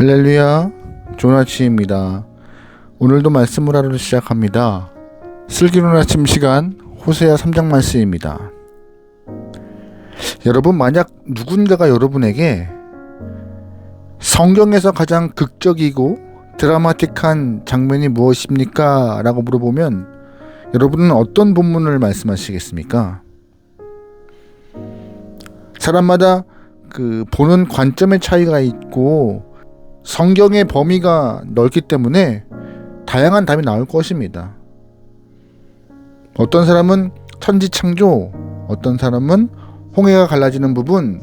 할렐루야, 아침입니다. 오늘도 말씀을 하루 시작합니다. 슬기로운 아침 시간 호세아 3장 말씀입니다. 여러분 만약 누군가가 여러분에게 성경에서 가장 극적이고 드라마틱한 장면이 무엇입니까? 라고 물어보면 여러분은 어떤 본문을 말씀하시겠습니까? 사람마다 그 보는 관점의 차이가 있고 성경의 범위가 넓기 때문에 다양한 답이 나올 것입니다. 어떤 사람은 천지 창조, 어떤 사람은 홍해가 갈라지는 부분,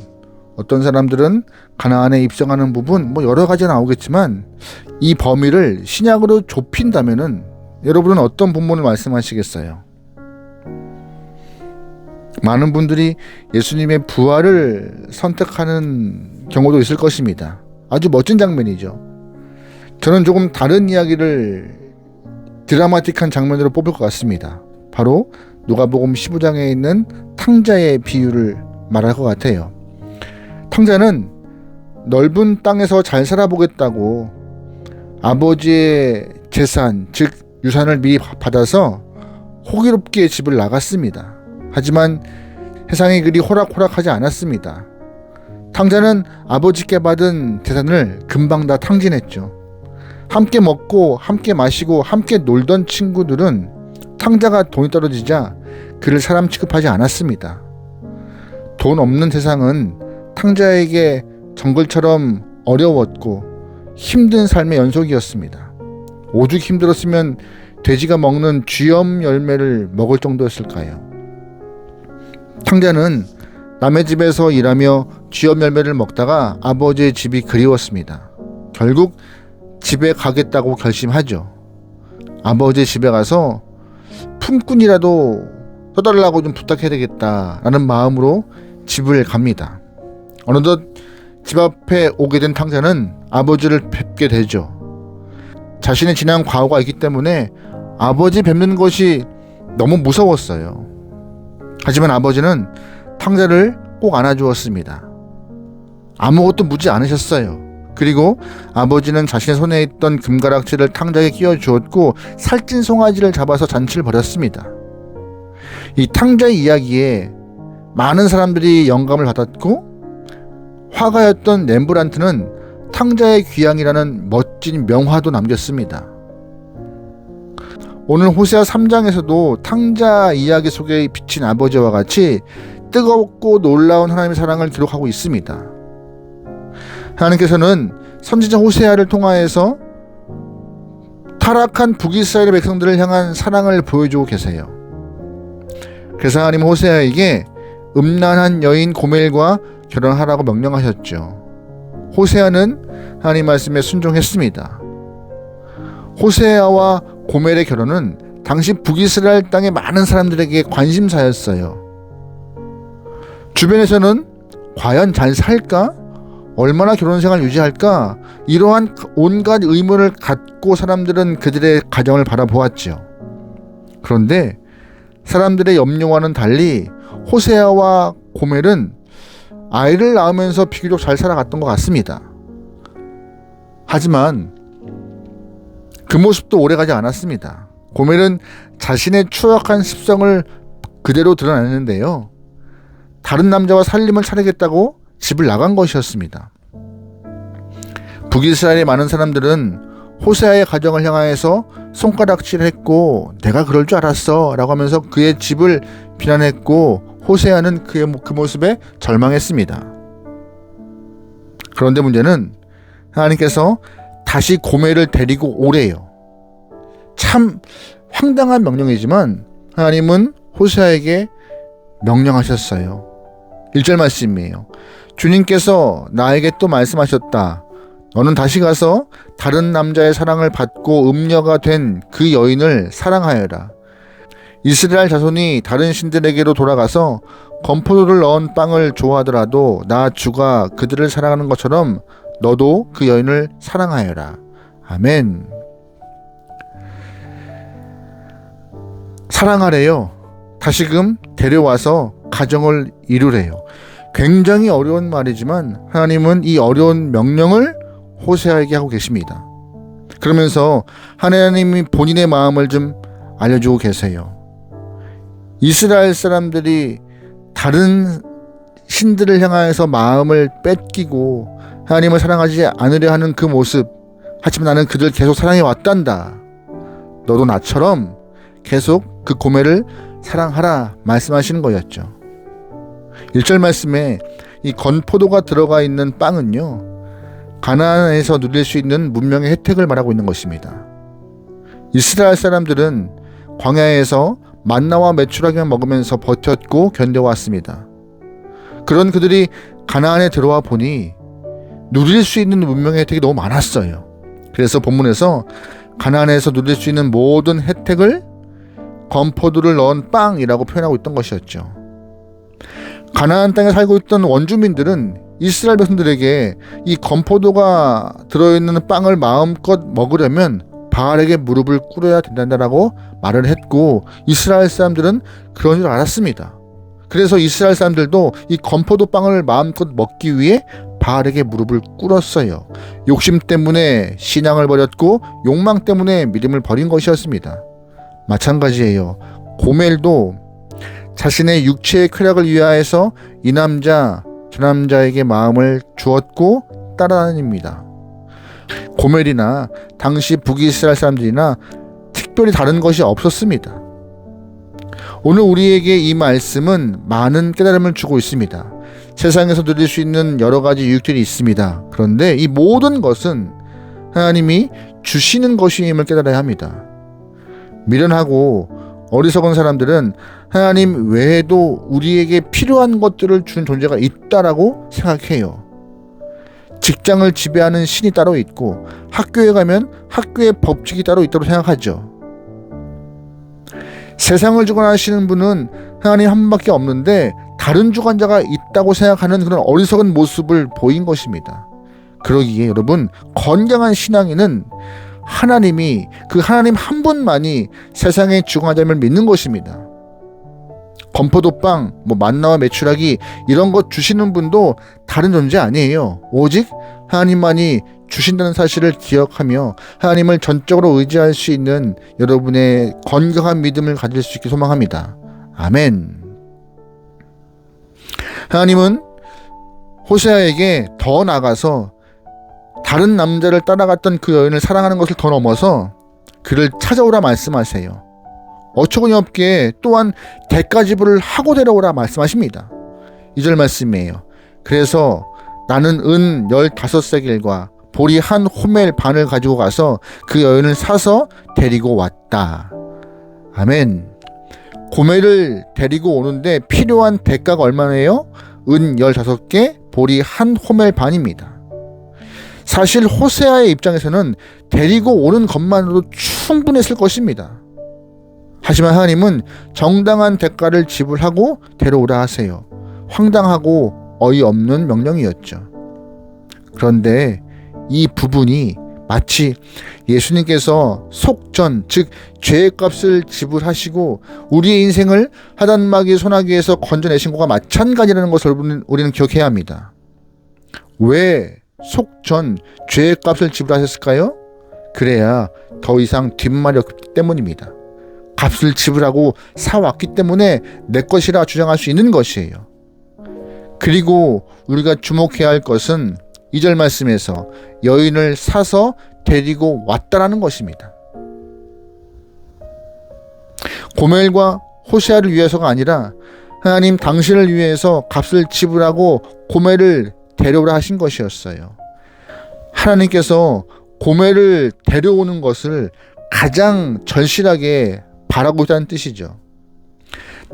어떤 사람들은 가나안에 입성하는 부분, 뭐 여러 가지 나오겠지만 이 범위를 신약으로 좁힌다면은 여러분은 어떤 본문을 말씀하시겠어요? 많은 분들이 예수님의 부활을 선택하는 경우도 있을 것입니다. 아주 멋진 장면이죠. 저는 조금 다른 이야기를 드라마틱한 장면으로 뽑을 것 같습니다. 바로 누가복음 15장에 있는 탕자의 비유를 말할 것 같아요. 탕자는 넓은 땅에서 잘 살아보겠다고 아버지의 재산, 즉 유산을 미리 받아서 호기롭게 집을 나갔습니다. 하지만 세상이 그리 호락호락하지 않았습니다. 탕자는 아버지께 받은 재산을 금방 다 탕진했죠. 함께 먹고 함께 마시고 함께 놀던 친구들은 탕자가 돈이 떨어지자 그를 사람 취급하지 않았습니다. 돈 없는 세상은 탕자에게 정글처럼 어려웠고 힘든 삶의 연속이었습니다. 오죽 힘들었으면 돼지가 먹는 쥐염 열매를 먹을 정도였을까요? 탕자는 남의 집에서 일하며 쥐염 열매를 먹다가 아버지의 집이 그리웠습니다. 결국 집에 가겠다고 결심하죠. 아버지 집에 가서 품꾼이라도 써달라고 좀 부탁해야 되겠다라는 마음으로 집을 갑니다. 어느덧 집 앞에 오게 된 탕자는 아버지를 뵙게 되죠. 자신의 지난 과거가 있기 때문에 아버지 뵙는 것이 너무 무서웠어요. 하지만 아버지는 탕자를 꼭 안아주었습니다. 아무것도 묻지 않으셨어요. 그리고 아버지는 자신의 손에 있던 금가락지를 탕자에 끼워 주었고 살찐 송아지를 잡아서 잔치를 벌였습니다. 이 탕자의 이야기에 많은 사람들이 영감을 받았고 화가였던 렘브란트는 탕자의 귀향이라는 멋진 명화도 남겼습니다. 오늘 호세아 3장에서도 탕자 이야기 속에 비친 아버지와 같이 뜨겁고 놀라운 하나님의 사랑을 기록하고 있습니다. 하나님께서는 선지자 호세아를 통하여서 타락한 북이스라엘의 백성들을 향한 사랑을 보여주고 계세요. 그래서 하나님 호세아에게 음란한 여인 고멜과 결혼하라고 명령하셨죠. 호세아는 하나님 말씀에 순종했습니다. 호세아와 고멜의 결혼은 당시 북이스라엘 땅의 많은 사람들에게 관심사였어요. 주변에서는 과연 잘 살까? 얼마나 결혼 생활 유지할까? 이러한 온갖 의문을 갖고 사람들은 그들의 가정을 바라보았죠. 그런데 사람들의 염려와는 달리 호세아와 고멜은 아이를 낳으면서 비교적 잘 살아갔던 것 같습니다. 하지만 그 모습도 오래가지 않았습니다. 고멜은 자신의 추악한 습성을 그대로 드러냈는데요. 다른 남자와 살림을 차리겠다고 집을 나간 것이었습니다. 북이스라엘의 많은 사람들은 호세아의 가정을 향하여서 손가락질했고 내가 그럴 줄 알았어 라고 하면서 그의 집을 비난했고 호세아는 그의 그 모습에 절망했습니다. 그런데 문제는 하나님께서 다시 고멜을 데리고 오래요. 참 황당한 명령이지만 하나님은 호세아에게 명령하셨어요. 1절 말씀이에요. 주님께서 나에게 또 말씀하셨다. 너는 다시 가서 다른 남자의 사랑을 받고 음녀가 된 그 여인을 사랑하여라. 이스라엘 자손이 다른 신들에게로 돌아가서 건포도를 넣은 빵을 좋아하더라도 나 주가 그들을 사랑하는 것처럼 너도 그 여인을 사랑하여라. 아멘. 사랑하래요. 다시금 데려와서 가정을 이루래요. 굉장히 어려운 말이지만 하나님은 이 어려운 명령을 호세아에게 하고 계십니다. 그러면서 하나님이 본인의 마음을 좀 알려주고 계세요. 이스라엘 사람들이 다른 신들을 향하여서 마음을 뺏기고 하나님을 사랑하지 않으려 하는 그 모습. 하지만 나는 그들 계속 사랑해 왔단다. 너도 나처럼 계속 그 고매를 사랑하라 말씀하시는 거였죠. 1절 말씀에 이 건포도가 들어가 있는 빵은요. 가나안에서 누릴 수 있는 문명의 혜택을 말하고 있는 것입니다. 이스라엘 사람들은 광야에서 만나와 메추라기만 먹으면서 버텼고 견뎌왔습니다. 그런 그들이 가나안에 들어와 보니 누릴 수 있는 문명의 혜택이 너무 많았어요. 그래서 본문에서 가나안에서 누릴 수 있는 모든 혜택을 건포도를 넣은 빵이라고 표현하고 있던 것이었죠. 가나안 땅에 살고 있던 원주민들은 이스라엘 백성들에게 이 건포도가 들어있는 빵을 마음껏 먹으려면 바알에게 무릎을 꿇어야 된다라고 말을 했고 이스라엘 사람들은 그런 줄 알았습니다. 그래서 이스라엘 사람들도 이 건포도 빵을 마음껏 먹기 위해 바알에게 무릎을 꿇었어요. 욕심 때문에 신앙을 버렸고 욕망 때문에 믿음을 버린 것이었습니다. 마찬가지예요. 고멜도 자신의 육체의 쾌락을 위하여서 이 남자 저 남자에게 마음을 주었고 따라다닙니다. 고멜이나 당시 북이스라엘 사람들이나 특별히 다른 것이 없었습니다. 오늘 우리에게 이 말씀은 많은 깨달음을 주고 있습니다. 세상에서 누릴 수 있는 여러 가지 유익들이 있습니다. 그런데 이 모든 것은 하나님이 주시는 것임을 깨달아야 합니다. 미련하고 어리석은 사람들은 하나님 외에도 우리에게 필요한 것들을 주는 존재가 있다라고 생각해요. 직장을 지배하는 신이 따로 있고 학교에 가면 학교의 법칙이 따로 있다고 생각하죠. 세상을 주관하시는 분은 하나님 한 분밖에 없는데 다른 주관자가 있다고 생각하는 그런 어리석은 모습을 보인 것입니다. 그러기에 여러분 건강한 신앙인은 하나님이 그 하나님 한 분만이 세상의 주관자임을 믿는 것입니다. 건포도빵, 뭐 만나와 메추라기 이런 것 주시는 분도 다른 존재 아니에요. 오직 하나님만이 주신다는 사실을 기억하며 하나님을 전적으로 의지할 수 있는 여러분의 건강한 믿음을 가질 수 있게 소망합니다. 아멘. 하나님은 호세아에게 더 나가서 다른 남자를 따라갔던 그 여인을 사랑하는 것을 더 넘어서 그를 찾아오라 말씀하세요. 어처구니 없게 또한 대가 지불을 하고 데려오라 말씀하십니다. 이 절 말씀이에요. 그래서 나는 은 15세겔과 보리 한 호멜 반을 가지고 가서 그 여인을 사서 데리고 왔다. 아멘. 고멜을 데리고 오는데 필요한 대가가 얼마나요? 은 15개, 보리 한 호멜 반입니다. 사실 호세아의 입장에서는 데리고 오는 것만으로도 충분했을 것입니다. 하지만 하나님은 정당한 대가를 지불하고 데려오라 하세요. 황당하고 어이없는 명령이었죠. 그런데 이 부분이 마치 예수님께서 속전, 즉 죄의 값을 지불하시고 우리의 인생을 하단마귀 소나기에서 건져내신 것과 마찬가지라는 것을 우리는 기억해야 합니다. 왜 속전, 죄의 값을 지불하셨을까요? 그래야 더 이상 뒷말이 없기 때문입니다. 값을 지불하고 사왔기 때문에 내 것이라 주장할 수 있는 것이에요. 그리고 우리가 주목해야 할 것은 2절 말씀에서 여인을 사서 데리고 왔다라는 것입니다. 고멜과 호세아를 위해서가 아니라 하나님 당신을 위해서 값을 지불하고 고멜을 데려오라 하신 것이었어요. 하나님께서 고멜을 데려오는 것을 가장 절실하게 바라고 있다는 뜻이죠.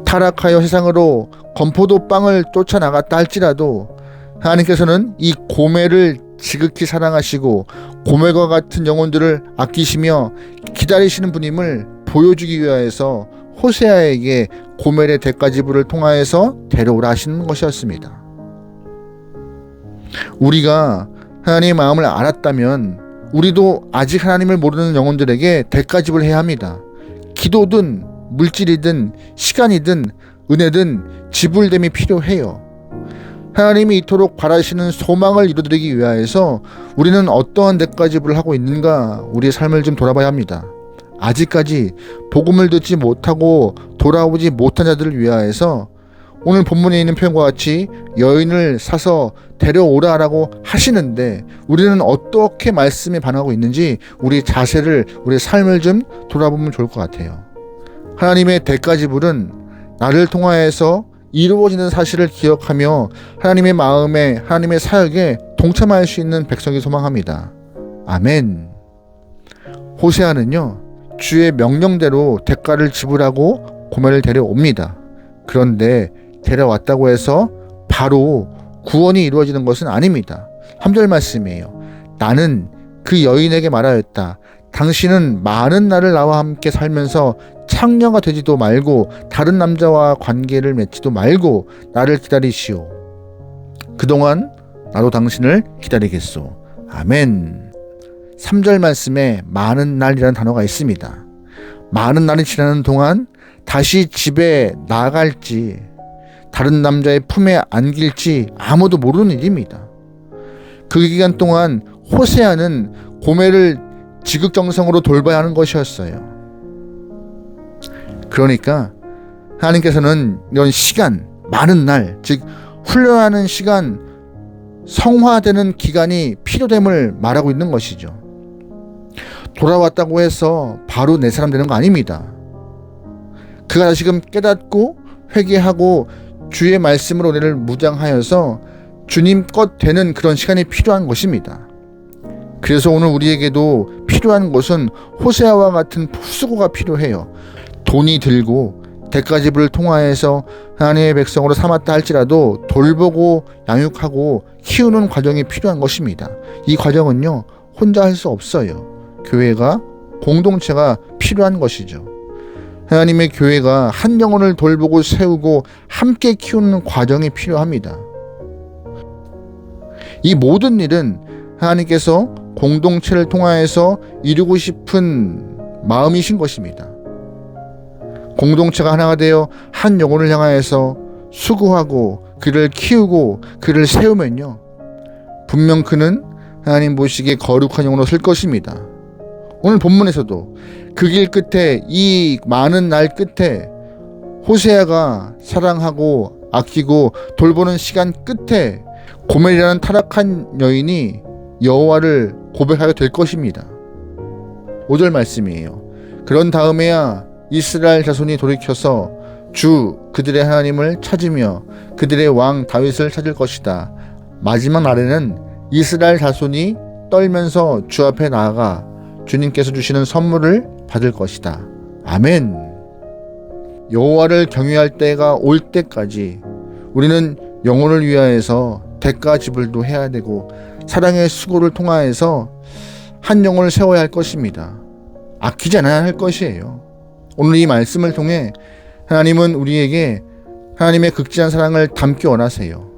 타락하여 세상으로 건포도 빵을 쫓아나갔다 할지라도 하나님께서는 이 고매를 지극히 사랑하시고 고매과 같은 영혼들을 아끼시며 기다리시는 분임을 보여주기 위하여서 호세아에게 고멜의 대가 지불을 통하여서 데려오라 하시는 것이었습니다. 우리가 하나님의 마음을 알았다면 우리도 아직 하나님을 모르는 영혼들에게 대가 지불해야 합니다. 기도든 물질이든 시간이든 은혜든 지불됨이 필요해요. 하나님이 이토록 바라시는 소망을 이루드리기 위하여서 우리는 어떠한 대가집을 하고 있는가 우리의 삶을 좀 돌아봐야 합니다. 아직까지 복음을 듣지 못하고 돌아오지 못한 자들을 위하여서 오늘 본문에 있는 표현과 같이 여인을 사서 데려오라라고 하시는데 우리는 어떻게 말씀에 반하고 있는지 우리 자세를 우리 삶을 좀 돌아보면 좋을 것 같아요. 하나님의 대가지불은 나를 통하여서 이루어지는 사실을 기억하며 하나님의 마음에 하나님의 사역에 동참할 수 있는 백성이 소망합니다. 아멘. 호세아는요 주의 명령대로 대가를 지불하고 고멜을 데려옵니다. 그런데 데려왔다고 해서 바로 구원이 이루어지는 것은 아닙니다. 3절 말씀이에요. 나는 그 여인에게 말하였다. 당신은 많은 날을 나와 함께 살면서 창녀가 되지도 말고 다른 남자와 관계를 맺지도 말고 나를 기다리시오. 그동안 나도 당신을 기다리겠소. 아멘. 3절 말씀에 많은 날이라는 단어가 있습니다. 많은 날이 지나는 동안 다시 집에 나갈지 다른 남자의 품에 안길지 아무도 모르는 일입니다. 그 기간 동안 호세아는 고매를 지극정성으로 돌봐야 하는 것이었어요. 그러니까 하나님께서는 이런 시간, 많은 날, 즉 훈련하는 시간, 성화되는 기간이 필요됨을 말하고 있는 것이죠. 돌아왔다고 해서 바로 내 사람 되는 거 아닙니다. 그가 다시금 깨닫고 회개하고 주의 말씀으로 우리를 무장하여서 주님 것 되는 그런 시간이 필요한 것입니다. 그래서 오늘 우리에게도 필요한 것은 호세아와 같은 수고가 필요해요. 돈이 들고 대가집을 통하여서 하나님의 백성으로 삼았다 할지라도 돌보고 양육하고 키우는 과정이 필요한 것입니다. 이 과정은요, 혼자 할 수 없어요. 교회가, 공동체가 필요한 것이죠. 하나님의 교회가 한 영혼을 돌보고 세우고 함께 키우는 과정이 필요합니다. 이 모든 일은 하나님께서 공동체를 통하여서 이루고 싶은 마음이신 것입니다. 공동체가 하나가 되어 한 영혼을 향하여서 수고하고 그를 키우고 그를 세우면요. 분명 그는 하나님 보시기에 거룩한 영혼으로 설 것입니다. 오늘 본문에서도 그 길 끝에 이 많은 날 끝에 호세아가 사랑하고 아끼고 돌보는 시간 끝에 고멜이라는 타락한 여인이 여호와를 고백하게 될 것입니다. 5절 말씀이에요. 그런 다음에야 이스라엘 자손이 돌이켜서 주 그들의 하나님을 찾으며 그들의 왕 다윗을 찾을 것이다. 마지막 날에는 이스라엘 자손이 떨면서 주 앞에 나아가 주님께서 주시는 선물을 받을 것이다. 아멘. 여호와를 경외할 때가 올 때까지 우리는 영혼을 위하여서 대가 지불도 해야 되고 사랑의 수고를 통하여서 한 영혼을 세워야 할 것입니다. 아끼지 않아야 할 것이에요. 오늘 이 말씀을 통해 하나님은 우리에게 하나님의 극진한 사랑을 담기 원하세요.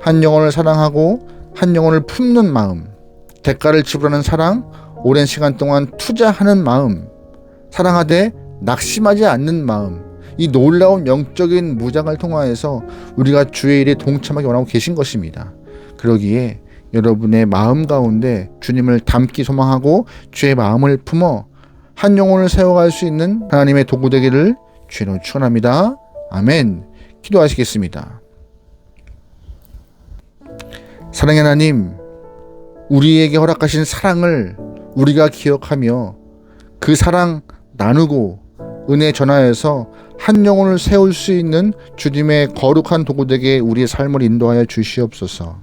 한 영혼을 사랑하고 한 영혼을 품는 마음, 대가를 지불하는 사랑, 오랜 시간 동안 투자하는 마음, 사랑하되 낙심하지 않는 마음, 이 놀라운 영적인 무장을 통하여서 우리가 주의 일에 동참하기 원하고 계신 것입니다. 그러기에 여러분의 마음 가운데 주님을 담기 소망하고 주의 마음을 품어 한 영혼을 세워갈 수 있는 하나님의 도구 되기를 주로 축원합니다. 아멘. 기도하시겠습니다. 사랑의 하나님, 우리에게 허락하신 사랑을 우리가 기억하며 그 사랑 나누고 은혜 전하여서 한 영혼을 세울 수 있는 주님의 거룩한 도구되게 우리의 삶을 인도하여 주시옵소서.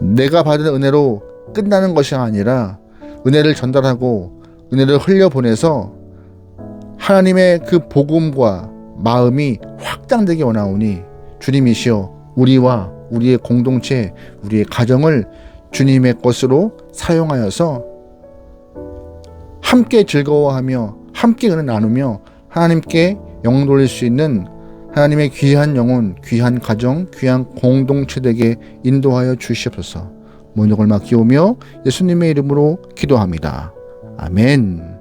내가 받은 은혜로 끝나는 것이 아니라 은혜를 전달하고 은혜를 흘려보내서 하나님의 그 복음과 마음이 확장되게 원하오니 주님이시여 우리와 우리의 공동체, 우리의 가정을 주님의 것으로 사용하여서 함께 즐거워하며 함께 은혜 나누며 하나님께 영광 돌릴 수 있는 하나님의 귀한 영혼, 귀한 가정, 귀한 공동체 되게 인도하여 주시옵소서. 모욕을 맡기오며 예수님의 이름으로 기도합니다. 아멘.